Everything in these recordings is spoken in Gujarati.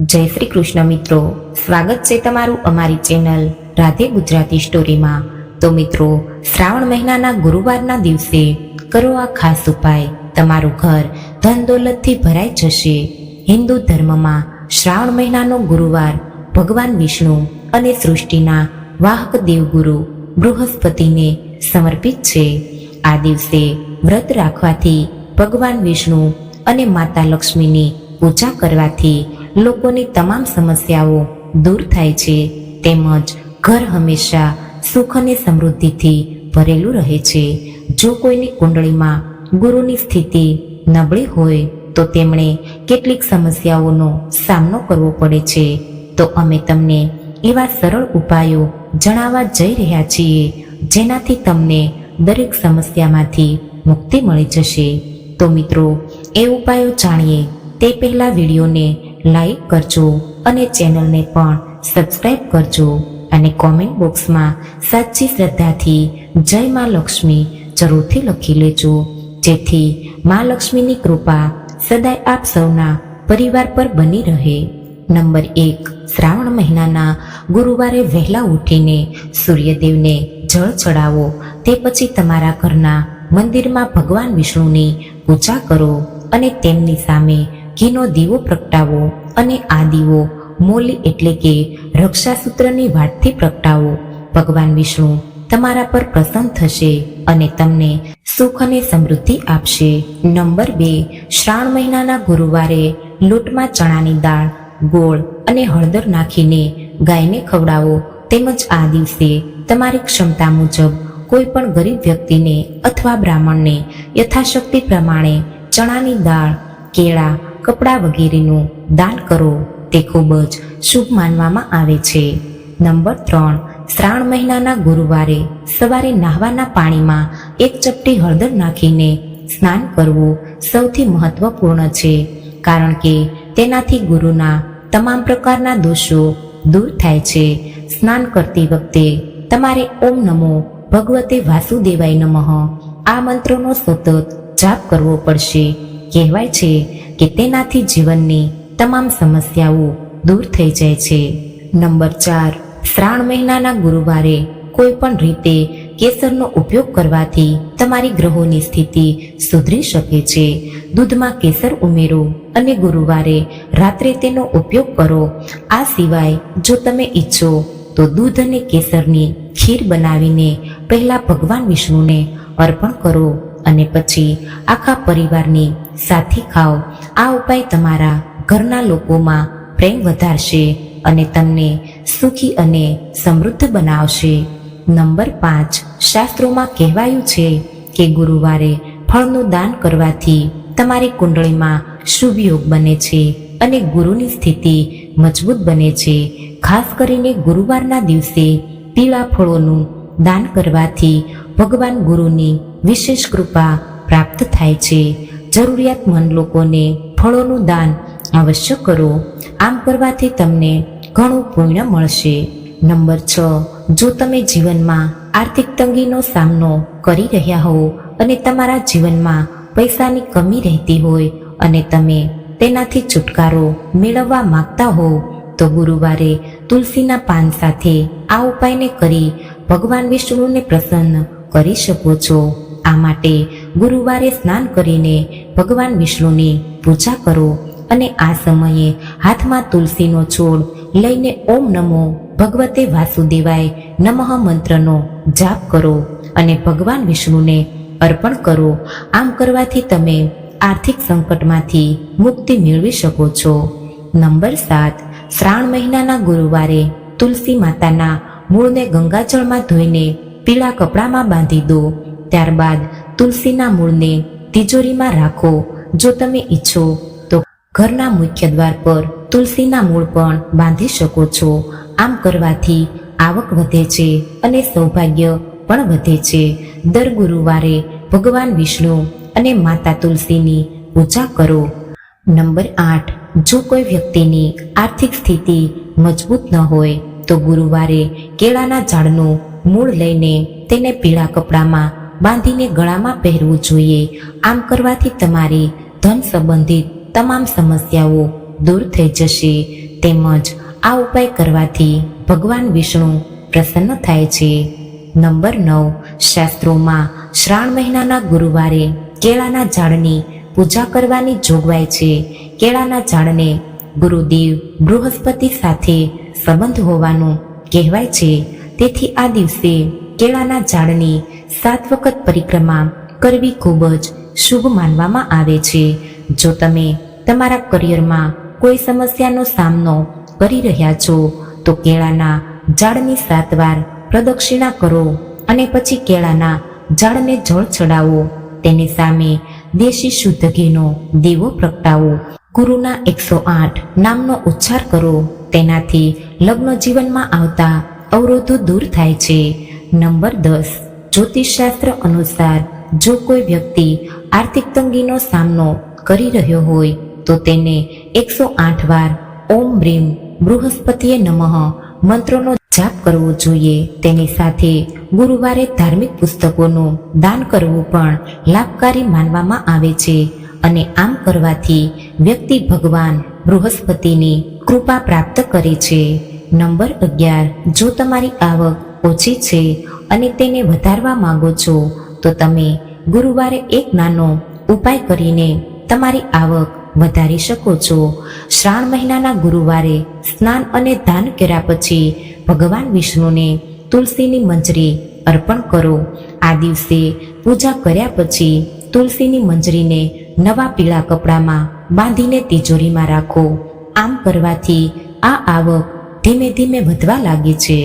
જય શ્રી કૃષ્ણ મિત્રો. સ્વાગત છે તમારું અમારી ચેનલ રાધે ગુજરાતી સ્ટોરીમાં તો મિત્રો, શ્રાવણ મહિનાના ગુરુવારના દિવસે કરો આ ખાસ ઉપાય. તમારું ઘર ધન દોલતથી ભરાઈ જશે. હિન્દુ ધર્મમાં શ્રાવણ મહિનાનો ગુરુવાર ભગવાન વિષ્ણુ અને સૃષ્ટિના વાહક દેવગુરુ બૃહસ્પતિને સમર્પિત છે. આ દિવસે વ્રત રાખવાથી ભગવાન વિષ્ણુ અને માતા લક્ષ્મીની પૂજા કરવાથી લોકોની તમામ સમસ્યાઓ દૂર થાય છે. તેમજ ઘર હંમેશા સુખ અને સમૃદ્ધિથી ભરેલું રહે છે. જો કોઈની કુંડળીમાં ગુરુની સ્થિતિ નબળી હોય, તો તેમણે કેટલીક સમસ્યાઓનો સામનો કરવો પડે છે. તો અમે તમને એવા સરળ ઉપાયો જણાવવા જઈ રહ્યા છીએ, જેનાથી તમને દરેક સમસ્યામાંથી મુક્તિ મળી જશે. તો મિત્રો, એ ઉપાયો જાણીએ તે પહેલા વિડીયોને લાઈક કરજો અને ચેનલને પણ સબસ્ક્રાઇબ કરજો અને કોમેન્ટ બોક્સમાં સાચી શ્રદ્ધાથી જય માં લક્ષ્મી જરૂરથી લખી લેજો. જેથી માં લક્ષ્મીની કૃપા સદાય આપ સૌના પરિવાર પર બની રહે. નંબર એક, શ્રાવણ મહિનાના ગુરુવારે વહેલા ઉઠીને સૂર્યદેવને જળ ચડાવો. તે પછી તમારા ઘરના મંદિરમાં ભગવાન વિષ્ણુની પૂજા કરો અને તેમની સામે ઘીનો દીવો પ્રગટાવો અને આ દીવો મોલી એટલે કે રક્ષાસૂત્રની વાટથી પ્રગટાવો. ભગવાન વિષ્ણુ તમારા પર પ્રસન્ન થશે અને તમને સુખ અને સમૃદ્ધિ આપશે. નંબર બે, શ્રાવણ મહિનાના ગુરુવારે લોટમાં ચણાની દાળ, ગોળ અને હળદર નાખીને ગાયને ખવડાવો. તેમજ આ દિવસે તમારી ક્ષમતા મુજબ કોઈ પણ ગરીબ વ્યક્તિને અથવા બ્રાહ્મણને યથાશક્તિ પ્રમાણે ચણાની દાળ, કેળા કપડાં વગેરેનું દાન કરો, તે ખૂબ જ શુભ માનવામાં આવે છે. નંબર ત્રણ, શ્રાવણ મહિનાના ગુરુવારે સવારે નાહવાના પાણીમાં એક ચપટી હળદર નાખીને સ્નાન કરવું સૌથી મહત્વપૂર્ણ છે, કારણ કે તેનાથી ગુરુના તમામ પ્રકારના દોષો દૂર થાય છે. સ્નાન કરતી વખતે તમારે ઓમ નમો ભગવતે વાસુદેવાય નમઃ આ મંત્રનો સતત જાપ કરવો પડશે. કહેવાય છે કે તેનાથી જીવનની તમામ સમસ્યાઓ દૂર થઈ જાય છે. નંબર ચાર, શ્રાવણ મહિનાના ગુરુવારે કોઈ પણ રીતે કેસરનો ઉપયોગ કરવાથી તમારી ગ્રહોની સ્થિતિ સુધરી શકે છે. દૂધમાં કેસર ઉમેરો અને ગુરુવારે રાત્રે તેનો ઉપયોગ કરો. આ સિવાય જો તમે ઈચ્છો તો દૂધ અને કેસરની ખીર બનાવીને પહેલા ભગવાન વિષ્ણુને અર્પણ કરો. અને પછી આખા પરિવારની સાથે ખાઓ. આ ઉપાય તમારા ઘરના લોકોમાં પ્રેમ વધારશે અને તમને સુખી અને સમૃદ્ધ બનાવશે. નંબર પાંચ. શાસ્ત્રોમાં કહેવાયું છે કે ગુરુવારે ફળનું દાન કરવાથી તમારી કુંડળીમાં શુભ યોગ બને છે અને ગુરુની સ્થિતિ મજબૂત બને છે. ખાસ કરીને ગુરુવારના દિવસે પીળા ફળોનું દાન કરવાથી ભગવાન ગુરુની વિશેષ કૃપા પ્રાપ્ત થાય છે. જરૂરિયાતમંદ લોકોને ફળોનું દાન અવશ્ય કરો. આમ કરવાથી તમને ઘણું પુણ્ય મળશે. નંબર છ, જો તમે જીવનમાં આર્થિક તંગીનો સામનો કરી રહ્યા હો અને તમારા જીવનમાં પૈસાની કમી રહેતી હોય અને તમે તેનાથી છુટકારો મેળવવા માંગતા હો તો ગુરુવારે તુલસીના પાન સાથે આ ઉપાયને કરી ભગવાન વિષ્ણુને પ્રસન્ન કરી શકો છો. આ માટે ગુરુવારે સ્નાન કરીને ભગવાન વિષ્ણુની પૂજા કરો અને આ સમયે હાથમાં તુલસીનો છોડ લઈને ઓમ નમો ભગવતે વાસુદેવાય નમઃ મંત્રનો જાપ કરો અને ભગવાન વિષ્ણુને અર્પણ કરો. આમ કરવાથી તમે આર્થિક સંકટમાંથી મુક્તિ મેળવી શકો છો. નંબર સાત. શ્રાવણ મહિનાના ગુરુવારે તુલસી માતાના મૂળને ગંગાજળમાં ધોઈને પીળા કપડામાં બાંધી દો. ત્યારબાદ તુલસીના મૂળને તિજોરીમાં રાખો. જો તમે ઈચ્છો તો ઘરના મુખ્ય દ્વાર પર તુલસીના મૂળ પણ બાંધી શકો છો. આમ કરવાથી આવક વધે છે અને સૌભાગ્ય પણ વધે છે. દર ગુરુવારે ભગવાન વિષ્ણુ અને માતા તુલસીની પૂજા કરો. નંબર આઠ. જો કોઈ વ્યક્તિની આર્થિક સ્થિતિ મજબૂત ન હોય તો ગુરુવારે કેળાના ઝાડનું મૂળ લઈને તેને પીળા કપડામાં બાંધીને ગળામાં પહેરવું જોઈએ. આમ કરવાથી તમારી ધન સંબંધિત તમામ સમસ્યાઓ દૂર થઈ જશે. તેમજ આ ઉપાય કરવાથી ભગવાન વિષ્ણુ પ્રસન્ન થાય છે. નંબર નવ. શાસ્ત્રોમાં શ્રાવણ મહિનાના ગુરુવારે કેળાના ઝાડની પૂજા કરવાની જોગવાઈ છે. કેળાના ઝાડને ગુરુદેવ બૃહસ્પતિ સાથે સંબંધ હોવાનું કહેવાય છે. તેથી આ દિવસે કેળાના ઝાડની સાત વખત પરિક્રમા કરવી ખૂબ જ શુભ માનવામાં આવે છે. જો તમે તમારા કરિયરમાં કોઈ સમસ્યાનો સામનો કરી રહ્યા છો, તો કેળાના ઝાડની સાત વાર પ્રદક્ષિણા કરો અને પછી કેળાના ઝાડને જળ ચડાવો. તેની સામે દેશી શુદ્ધ ઘીનો દીવો પ્રગટાવો. ગુરુના એકસો આઠ નામનો ઉચ્ચાર કરો. તેનાથી લગ્ન જીવનમાં આવતા અવરોધો દૂર થાય છે. નંબર દસ. જ્યોતિષશાસ્ત્ર અનુસાર જો કોઈ વ્યક્તિ આર્થિક તંગીનો સામનો કરી રહ્યો હોય, તો તેને એકસો આઠ વાર ઓમ બ્રીમ બૃહસ્પતિએ નમઃ મંત્રોનો જાપ કરવો જોઈએ. તેની સાથે ગુરુવારે ધાર્મિક પુસ્તકોનું દાન કરવું પણ લાભકારી માનવામાં આવે છે અને આમ કરવાથી વ્યક્તિ ભગવાન બૃહસ્પતિની કૃપા પ્રાપ્ત કરે છે. નંબર અગિયાર. જો તમારી આવક ઓછી છે અને તેને વધારવા માંગો છો, તો તમે ગુરુવારે એક નાનો ઉપાય કરીને તમારી આવક વધારી શકો છો. શ્રાવણ મહિનાના ગુરુવારે સ્નાન અને દાન કર્યા પછી ભગવાન વિષ્ણુને તુલસીની મંજરી અર્પણ કરો. આ દિવસે પૂજા કર્યા પછી તુલસીની મંજરીને નવા પીળા કપડામાં બાંધીને તિજોરીમાં રાખો. આમ કરવાથી આ આવક ધીમે ધીમે વધવા લાગે છે.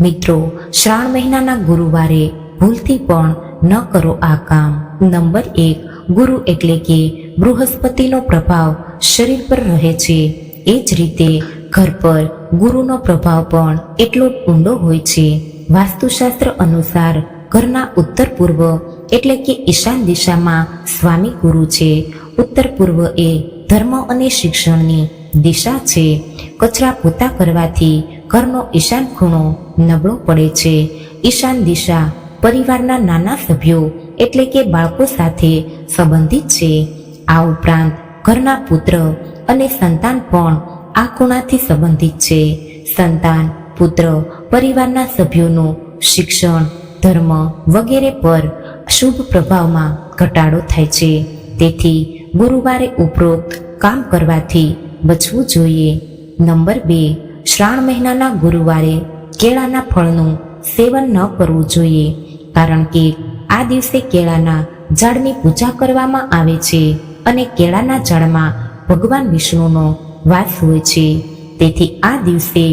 મિત્રો, શ્રાવણ મહિનાના ગુરુવારે ભૂલથી પણ ન કરો આ કામ. નંબર એક, ગુરુ એટલે કે બૃહસ્પતિનો પ્રભાવ શરીર પર રહે છે. એ જ રીતે ઘર પર ગુરુનો પ્રભાવ પણ એટલો ઊંડો હોય છે. વાસ્તુશાસ્ત્ર અનુસાર ઘરના ઉત્તર પૂર્વ એટલે કે ઈશાન દિશામાં સ્વામી ગુરુ છે. ઉત્તર પૂર્વ એ ધર્મ અને શિક્ષણની દિશા છે. કચરા પોતા કરવાથી ઘરનો ઈશાન ખૂણો નબળો પડે છે. ઈશાન દિશા પરિવારના નાના સભ્યો એટલે કે બાળકો સાથે સંબંધિત છે. આ ઉપરાંત ઘરના પુત્ર અને સંતાન પણ આ ખૂણાથી સંબંધિત છે. સંતાન, પુત્ર, પરિવારના સભ્યોનું શિક્ષણ, ધર્મ વગેરે પર શુભ પ્રભાવમાં ઘટાડો થાય છે. તેથી ગુરુવારે ઉપરોક્ત કામ કરવાથી બચવું જોઈએ. નંબર બે શ્રાવણ મહિનાના ગુરુવારે કેળાના ફળનું સેવન ન કરવું જોઈએ, કારણ કે આ દિવસે કેળાના ઝાડની પૂજા કરવામાં આવે છે અને કેળાના ઝાડમાં ભગવાન વિષ્ણુનો વાસ હોય છે. તેથી આ દિવસે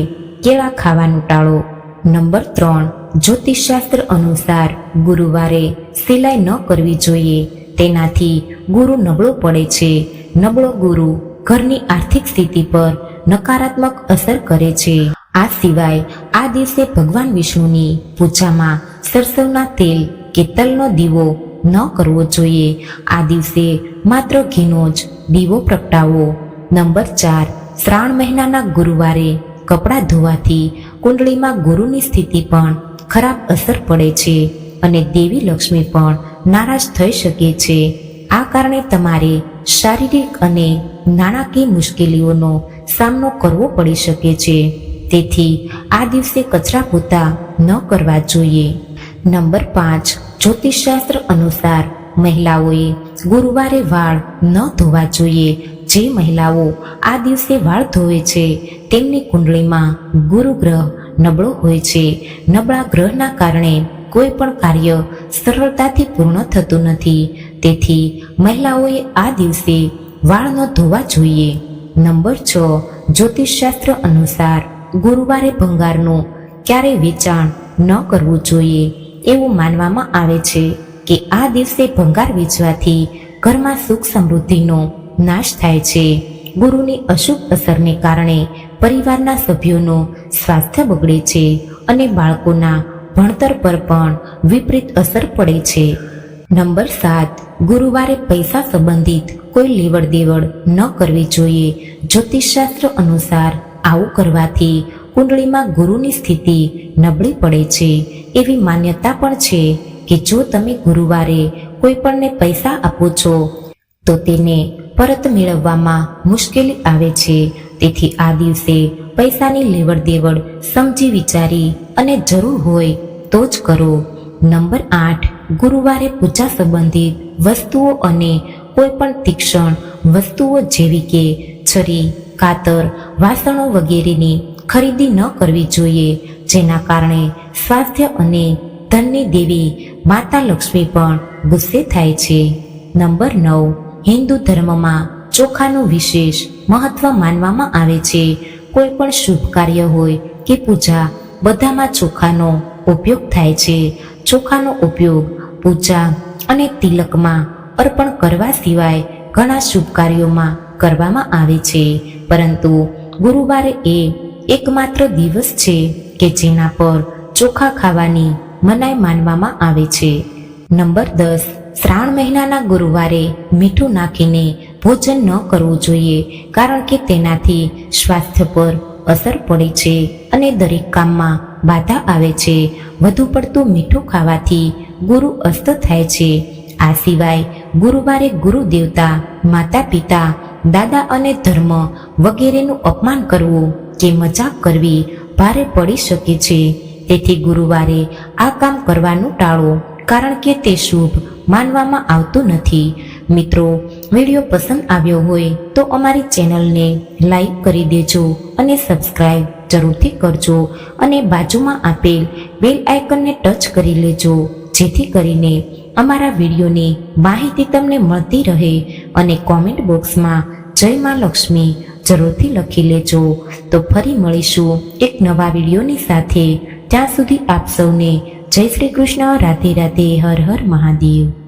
કેળા ખાવાનું ટાળો. નંબર ત્રણ, જ્યોતિષશાસ્ત્ર અનુસાર ગુરુવારે સિલાઈ ન કરવી જોઈએ. તેનાથી ગુરુ નબળો પડે છે. નબળો ગુરુ ઘરની આર્થિક સ્થિતિ પર નકારાત્મક અસર કરે છે. આ સિવાય આ દિવસે ભગવાન વિષ્ણુની પૂજામાં સરસવના તેલ કે તલનો દીવો ન કરવો જોઈએ. આ દિવસે માત્ર ઘીનો જ દીવો પ્રગટાવો. નંબર ચાર, શ્રાવણ મહિનાના ગુરુવારે કપડાં ધોવાથી કુંડળીમાં ગુરુની સ્થિતિ પણ ખરાબ અસર પડે છે અને દેવી લક્ષ્મી પણ નારાજ થઈ શકે છે. આ કારણે તમારે શારીરિક અને નાણાકીય મુશ્કેલીઓનો સામનો કરવો પડી શકે છે. તેથી આ દિવસે કચરા પોતા ન કરવા જોઈએ. નંબર પાંચ, જ્યોતિષશાસ્ત્ર અનુસાર મહિલાઓએ ગુરુવારે વાળ ન ધોવા જોઈએ. જે મહિલાઓ આ દિવસે વાળ ધોવે છે, તેમની કુંડળીમાં ગુરુ ગ્રહ નબળો હોય છે. નબળા ગ્રહના કારણે કોઈ પણ કાર્ય સરળતાથી પૂર્ણ થતું નથી. તેથી મહિલાઓએ આ દિવસે વાળ ન ધોવા જોઈએ. નંબર છ જ્યોતિષશાસ્ત્ર અનુસાર ગુરુવારે ભંગારનું ક્યારેય વેચાણ ન કરવું જોઈએ. એવું માનવામાં આવે છે કે આ દિવસે ભંગાર વેચવાથી ઘરમાં સુખ સમૃદ્ધિનો નાશ થાય છે. ગુરુની અશુભ અસરને કારણે પરિવારના સભ્યોનું સ્વાસ્થ્ય બગડે છે અને બાળકોના ભણતર પર પણ વિપરીત અસર પડે છે. નંબર સાત ગુરુવારે પૈસા સંબંધિત કોઈ લેવડ દેવડ ન કરવી જોઈએ. જ્યોતિષશાસ્ત્ર અનુસાર આવું કરવાથી કુંડળીમાં ગુરુની સ્થિતિ નબળી પડે છે. એવી માન્યતા પણ છે કે જો તમે ગુરુવારે કોઈ પણને પૈસા આપો છો, તો તેને પરત મેળવવામાં મુશ્કેલી આવે છે. તેથી આ દિવસે પૈસાની લેવડ દેવડ સમજી વિચારી અને જરૂર હોય તો જ કરો. નંબર આઠ ગુરુવારે પૂજા સંબંધિત વસ્તુઓ અને કોઈ પણ તીક્ષણ, વસ્તુઓ જેવી કે છરી, કાતર, વાસણો વગેરેની ખરીદી ન કરવી જોઈએ, જેના કારણે સ્વાસ્થ્ય અને ધનની દેવી માતા લક્ષ્મી પણ ગુસ્સે થાય છે. નંબર નવ, હિન્દુ ધર્મમાં ચોખાનું વિશેષ મહત્વ માનવામાં આવે છે. કોઈ પણ શુભ કાર્ય હોય કે પૂજા, બધામાં ચોખાનો ઉપયોગ થાય છે. ચોખાનો ઉપયોગ પૂજા અને તિલકમાં અર્પણ કરવા સિવાય ઘણા શુભ કાર્યોમાં કરવામાં આવે છે. પરંતુ ગુરુવારે એ એકમાત્ર દિવસ છે કે જેના પર ચોખા ખાવાની મનાઈ માનવામાં આવે છે. નંબર દસ, શ્રાવણ મહિનાના ગુરુવારે મીઠું નાખીને ભોજન ન કરવું જોઈએ કારણ કે તેનાથી સ્વાસ્થ્ય પર અસર પડે છે અને દરેક કામમાં બાધા આવે છે. વધુ પડતું મીઠું ખાવાથી ગુરુ અસ્ત થાય છે. આ સિવાય ગુરુવારે ગુરુ દેવતા, માતા પિતા, દાદા અને ધર્મ વગેરેનું અપમાન કરવું કે મજાક કરવી ભારે પડી શકે છે. તેથી ગુરુવારે આ કામ કરવાનું ટાળો, કારણ કે તે શુભ માનવામાં આવતું નથી. મિત્રો, વીડિયો પસંદ આવ્યો હોય તો અમારી ચેનલને લાઈક કરી દેજો અને સબસ્ક્રાઈબ જરૂરથી કરજો અને બાજુમાં આપેલ બેલ આઇકનને ટચ કરી લેજો, જેથી કરીને અમારા વિડીયોની માહિતી તમને મળતી રહે અને કોમેન્ટ બોક્સમાં જય મા લક્ષ્મી જરૂરથી લખી લેજો. તો ફરી મળીશું એક નવા વિડીયોની સાથે. ત્યાં સુધી આપ સૌને જય શ્રી કૃષ્ણ, રાધે રાધે, હર હર મહાદેવ.